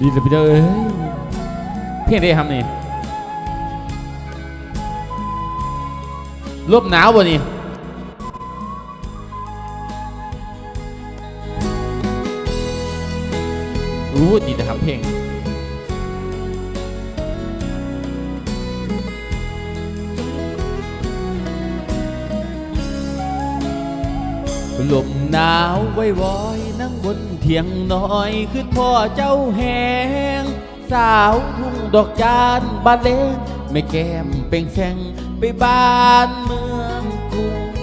ดีเลยพี่เด้อเอ้ยเพลงได้ทำนี่ลมหนาวบ่นี่อู้ดีแต่ทำเพลงลมหนาวไว้วอย นั่งบนเถียงน้อยคือพ่อเจ้าแหง สาวทุ่งดอกจานบานเลงไม่แก้มเป่งแสงไปบ้านเมืองกรุง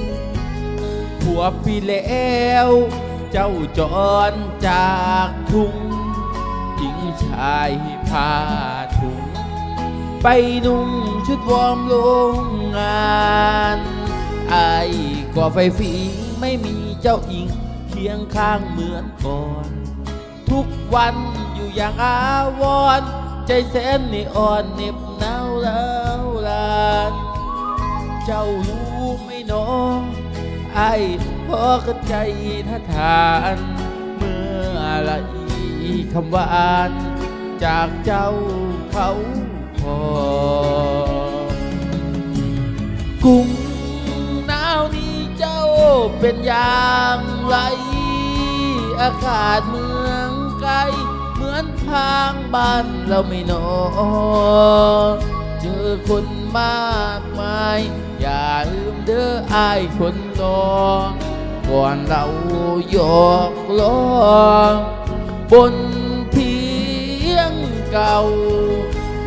ผัวพี่แล้ว เจ้าจรจากทุ่งหญิงชายผ้าถุง ไปนุ่งชุดวอร์มโรงงานไอ้ายก็ไฟฝีไม่มีเจ้าอิง คียงข้างเหมือนก่อน ทุกวันอยู่อย่างอาวรณ์ใจแสนนี่อ่อนเหน็บหนาวแล้วลานเจ้ารู้ไหม่น้องไอ้พอกันใจท่าทาน เมื่อไรคำหวาน จากเจ้าเขาพอกรุงหนาวนี้เจ้าเป็นอย่างไร อากาศเมืองไกล เหมือนทางบ้านเราไม่นอนเจอคนมากมาย อย่าลืมเด้ออายคนรอก่อนเราหยอกล้อบนเทียงเก่า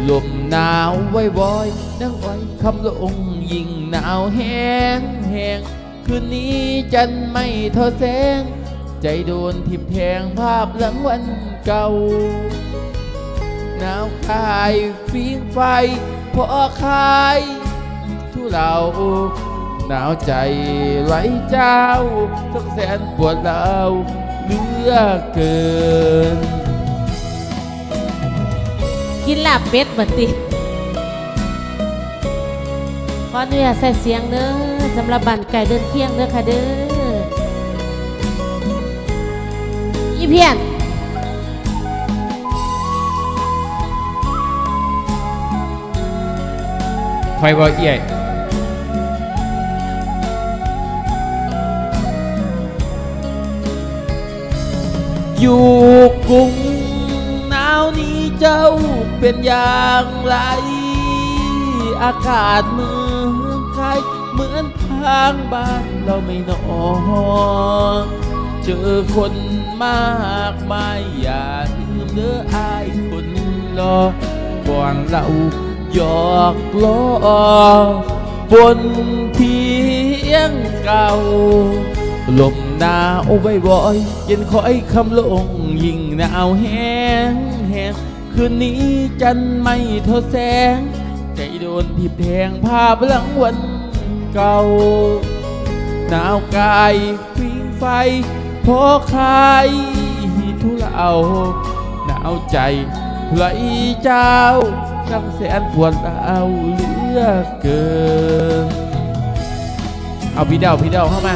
ลมหนาวไว้วอยนั่งไว้คำลงยิ่งหนาวแห้งแห้งคืนนี้จันไม่ทอแสง ใจโดนทิมแทงภาพหลังวันเก่าหนาวคายฟิงไฟพอคายทุเราหนาวใจไหลเจ้าทั้งแสนปวดเราเลือเกิน กินลาบเป็ดบัดติขออนุญาตใส่เสียงเด้อสำหรับบันไก่เดินเที่ยงเด้อค่ะเด้อ เพียนคอยบอกเอี่ยอยู่กรุงหนาวนี้เจ้าเป็นอย่างไร อากาศเมืองไทยเหมือนทางบ้านเราไม่นอนเจอคน มากมายอย่าลืมเด้ออายคนรอก่อนเราหยอกล้อบนเทียงเก่าลมหนาวไว้บ่อยเย็นคอยคำลงยิ่งหนาวแห้งแห้งคืนนี้จันไม่ทอแสง ใจโดนทิบแทงภาพหลังวันเก่าหนาวกายฟิงไฟ พอคายทุเลาหนาวใจไหลเจ้าช่างแสนปวดเอาเหลือเกิน เอาพี่เดาพี่เดาเข้ามา